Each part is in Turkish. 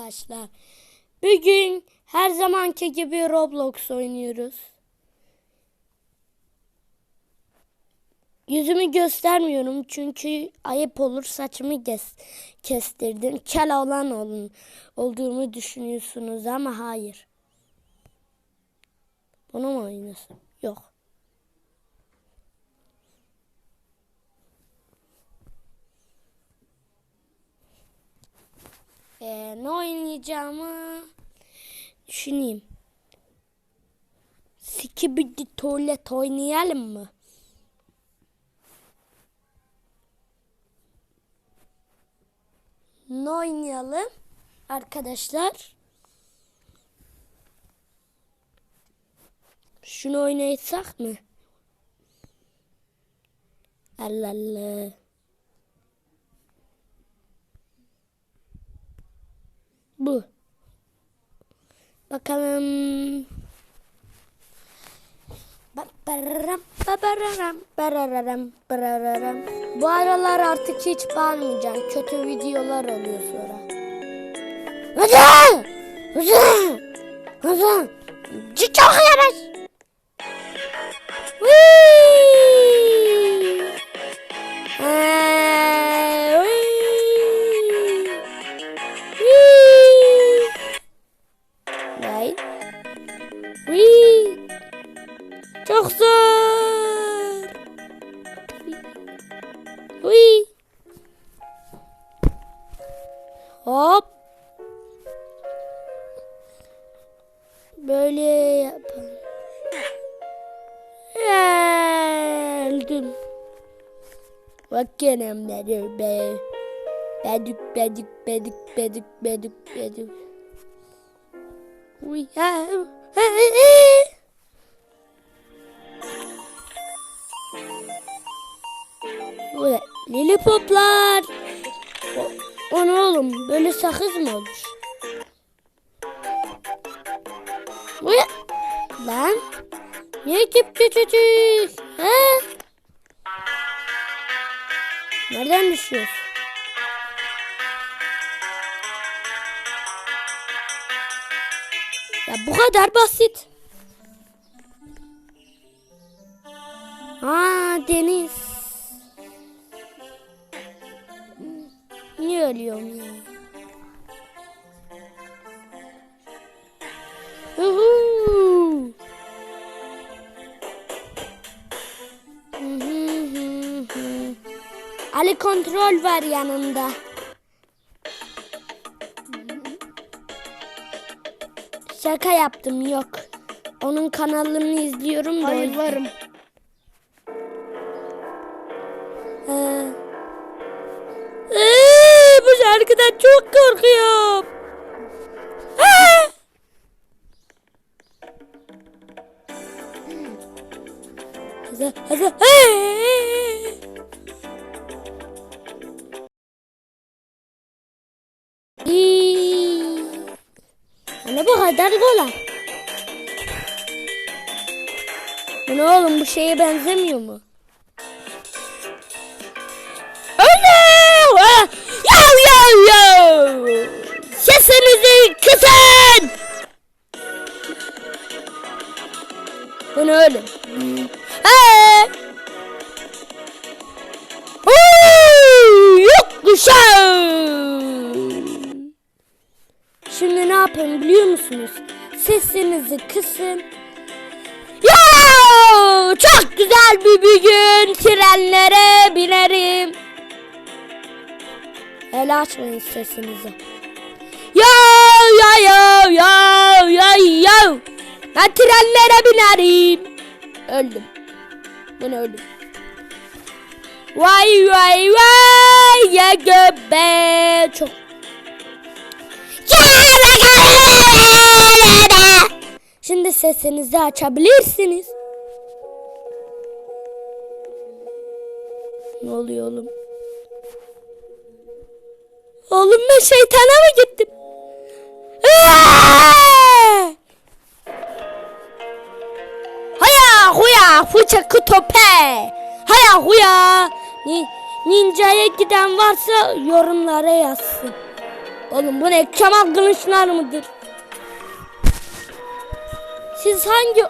Arkadaşlar bugün her zamanki gibi Roblox oynuyoruz. Yüzümü göstermiyorum çünkü ayıp olur saçımı kes, kestirdim. Kel olan olun, olduğumu düşünüyorsunuz ama hayır. Bunu mu oynasın? Yok. Ee, ne oynayacağımı düşüneyim. Skibidi tuvalet oynayalım mı? Ne oynayalım arkadaşlar? Şunu oynaysak mı? Allah Allah. Bu. Bakalım. Bu aralar artık hiç bağırmayacağım. Kötü videolar oluyor sonra. Hadi! Hadi! Hadi! Çok yavaş! Çok zor. Whee! Hop. Böyle yapalım. Öldüm. Bakınım nedir be. Bedük bedük bedük bedük bedük bedük. Bu ne? Lillipoplar. O, o ne oğlum? Böyle sakız mı olur? Bu ne? Lan. Niye küp küçücük? He? Nereden düşüyoruz? Ya bu kadar basit. Aa deniz. Ölüyorum ya? Uhu. Ali kontrol var yanında. Şaka yaptım yok. Onun kanalını izliyorum da. Hayır varım. Bu şarkıdan çok korkuyorum. Aa! Hazır, hazır. Hani bu kadar kolay. Ne oğlum bu şeye benzemiyor mu? Açmayın sesinizi. Ya ya ya ya ya ya. Ben trenlere binerim. Öldüm. Ben öldüm. Vay vay vay ya göbe çok. Şimdi sesinizi açabilirsiniz. Ne oluyor oğlum? Oğlum ben şeytana mı gittim? Aa! Haya huya fıça kutope. Haya huya. Ni, ninja'ya giden varsa yorumlara yazsın. Oğlum bu ne? Kemal Kılıçlar mıdır? Siz hangi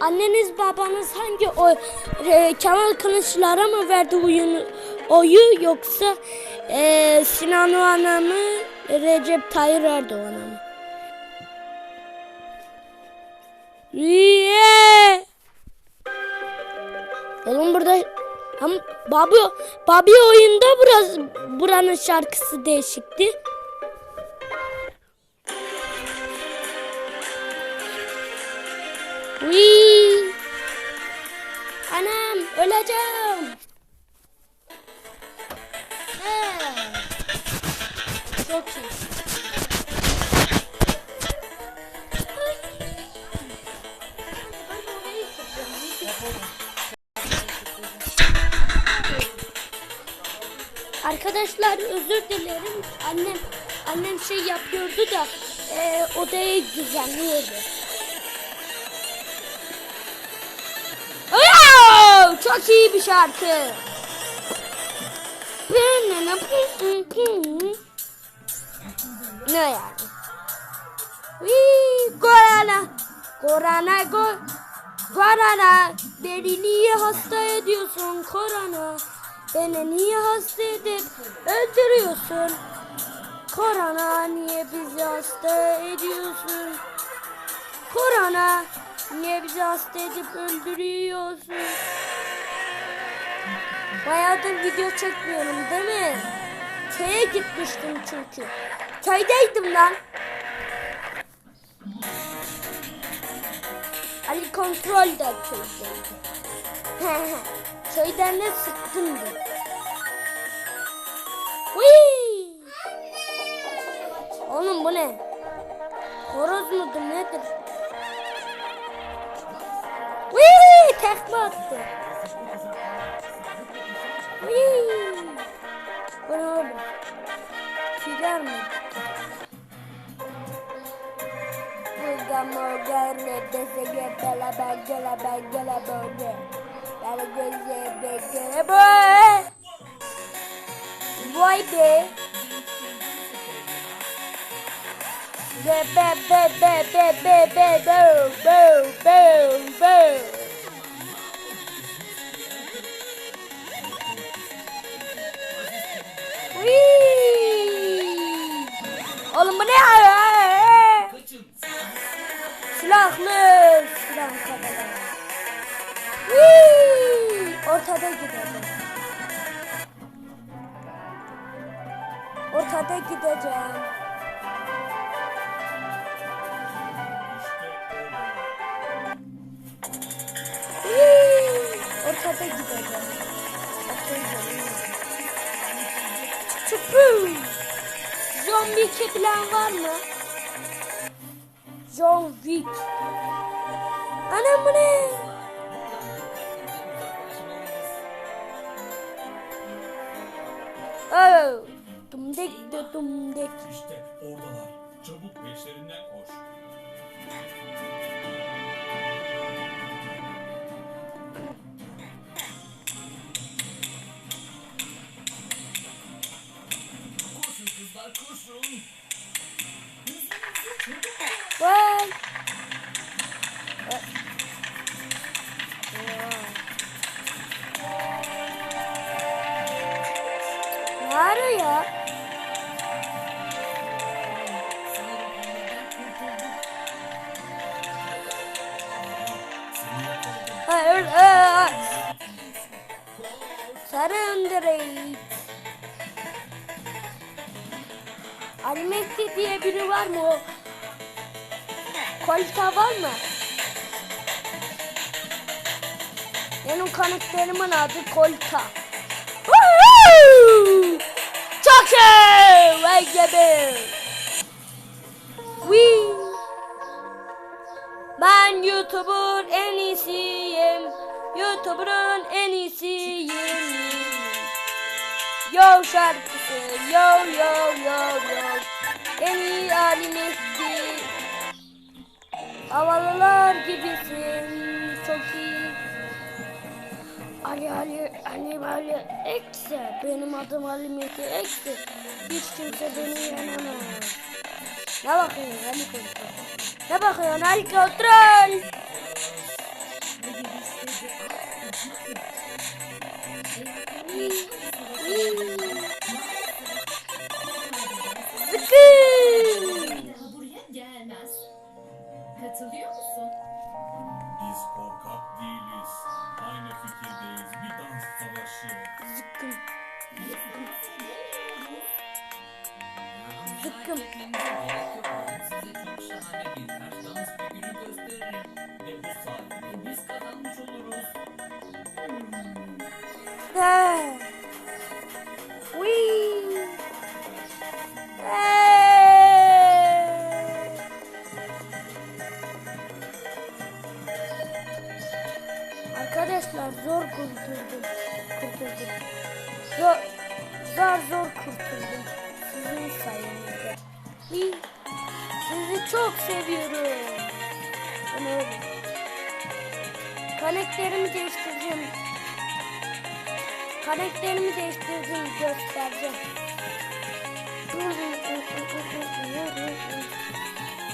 anneniz babanız hangi oy e, Kemal Kılıçlar'a mı verdi oyunu oyu yoksa e, Sinan Oğan'a mı Recep Tayyip Erdoğan'a mı? Yeah! Oğlum burada ama Babi, Babi oyunda biraz buranın şarkısı değişikti. Arkadaşlar özür dilerim. Annem annem şey yapıyordu da e, odayı düzenliyordu. Çok iyi bir şarkı. Ne yani? Korana. Korana. Korana. Beni niye hasta ediyorsun korona? Beni niye hasta edip öldürüyorsun? Korona niye bizi hasta ediyorsun? Korona niye bizi hasta edip öldürüyorsun? Bayağıdır video çekmiyorum değil mi? Köye gitmiştim çünkü. Köydeydim lan. Ali kontrol de köydeydi. Köyden ne sıkkındı. Whee! Oğlum bu ne? Horoz mudur nedir? Whee! Tekme attı. Whee! Bu ne oğlum? Figar mı? I'm organic. This is your fella bag, gilla bag, gilla bone. That a good shit, boy. Boy, boy. Boy, bitch. Boom, boom, boom, boom, boom, boom, boom, boom. Ortada gideceğim. Whee! Ortada gideceğim. Çıpı! Zombi 2 plan var mı? John Wick. Anam ne? Oh, dumdik de dumdik. İşte oradalar. Çabuk peşlerinden koş. Surrender Animekti diye biri var mı o? Kolta var mı? Benim kanıtlarımın adı Kolta. Çok iyi! Vay gibi! Ben YouTube'un en iyisiyim. YouTuber'ın en iyisiyim. Yo şarkısı, yo yo yo yo. En iyi halimizdi. Havalılar gibisin, çok iyi. Ali Ali Ali Ali Eksi. Benim adım Ali Mehdi Eksi. Hiç kimse beni yenemez. Ne bakıyorsun helikopter? Ne bakıyorsun helikopter? Zıkı! öğrenmiş oluruz. Hmm. Karakterimi değiştireceğim. Karakterimi değiştirdim göstereceğim.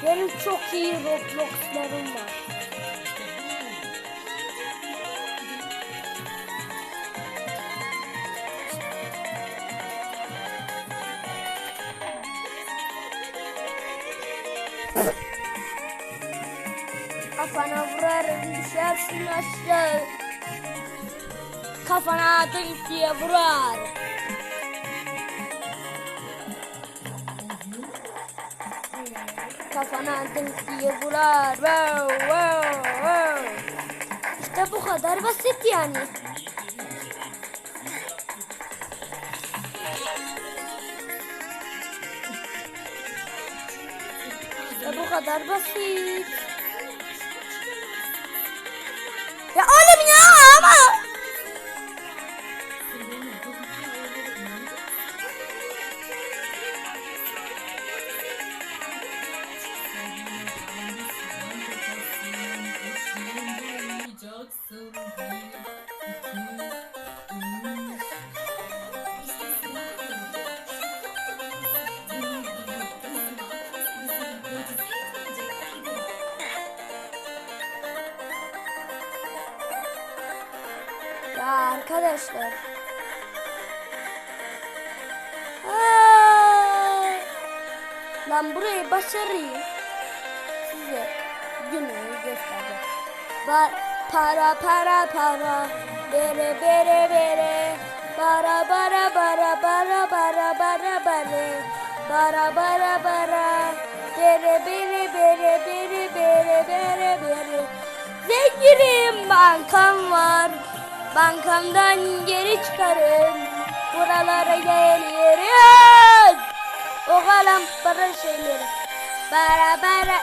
Benim çok iyi Roblox'larım var. Düşersin aşağı. Kafana dınk diye vurar. Kafana dınk diye vurar. Wow, wow, wow. İşte bu kadar basit yani. İşte bu kadar basit. Arkadaşlar. Aa! Lan burayı başarayım. Size günü göstereceğim. Ba para para para. Bere bere bere. Bara bara bara bara bara bara bara. Bara bara bara. Bere bere bere bere bere bere bere. Zenginim bankam var. Bankamdan geri çıkarın. Buralara geliyoruz. O kalan para şeyleri. Para para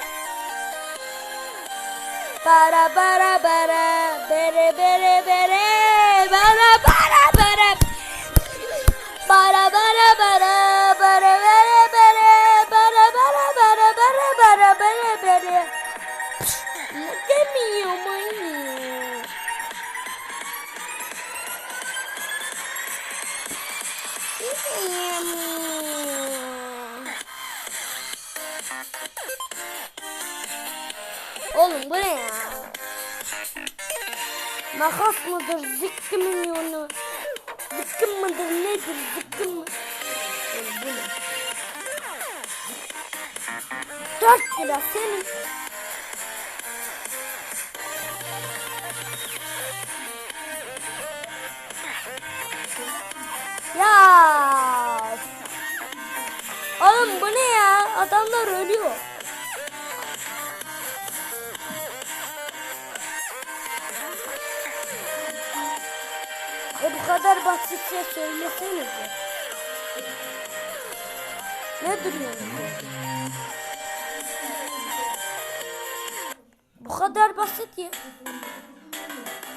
Para para para Bere bere bere. Para para para Para para Oğlum bu ne ya? Makas mıdır, zıkkı milyonu? Zıkkın mıdır, nedir, zıkkın mı? Oğlum bu ne? Dört lira senin. Ya. Oğlum bu ne ya? Adamlar ölüyor. Kadar basitçe söylesenize. Ne duruyorsun? Bu kadar basit ya.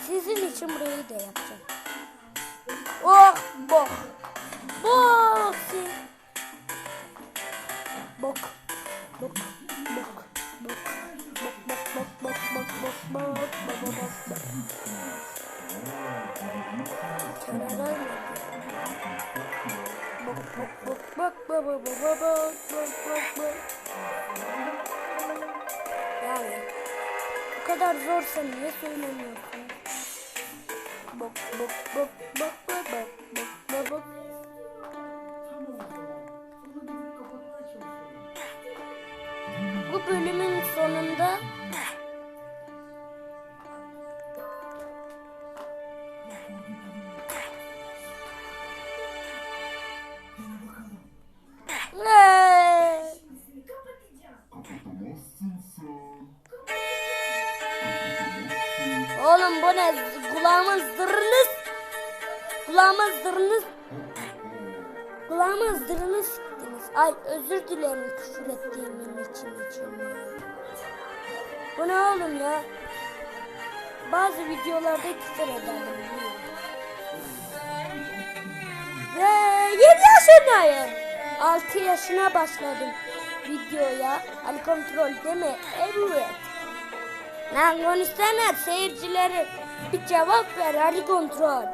Sizin için burayı da yapacağım. Oh bok. Bok. Bok. Bok. Bok. Bok. Bok bok bok bok bok bok bok bok bok bok bok. Bok bok bak bak bak bak bak bak bak. Yani bu kadar zorsa niye söylemiyorsun? Bak bak bak bak bak bak bak bak bak. Bu bölümün sonunda Ne? Kulağımız zırnız. Kulağımız zırnız. Kulağımız zırnız siktiniz. Ay özür dilerim küfür ettiğimin için için. ya. Bu ne oğlum ya? Bazı videolarda küfür ederim. biliyorum. Ve 7 yaşındayım. 6 yaşına başladım videoya. Ali kontrol deme. Evet. Lan konuşsana seyircileri. Bir cevap ver Ali kontrol.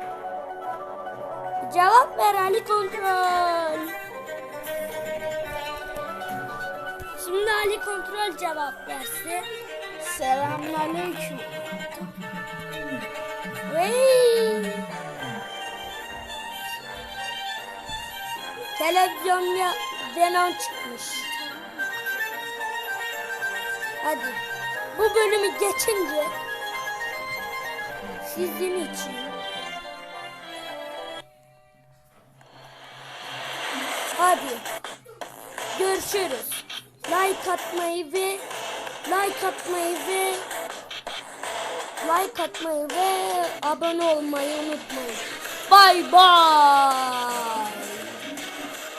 Bir cevap ver Ali kontrol. Şimdi Ali kontrol cevap versin. Selamünaleyküm. Hey. Televizyonda Venom çıkmış. Hadi. Bu bölümü geçince sizin için Hadi. Görüşürüz. Like atmayı ve like atmayı ve like atmayı ve abone olmayı unutmayın. Bay bay.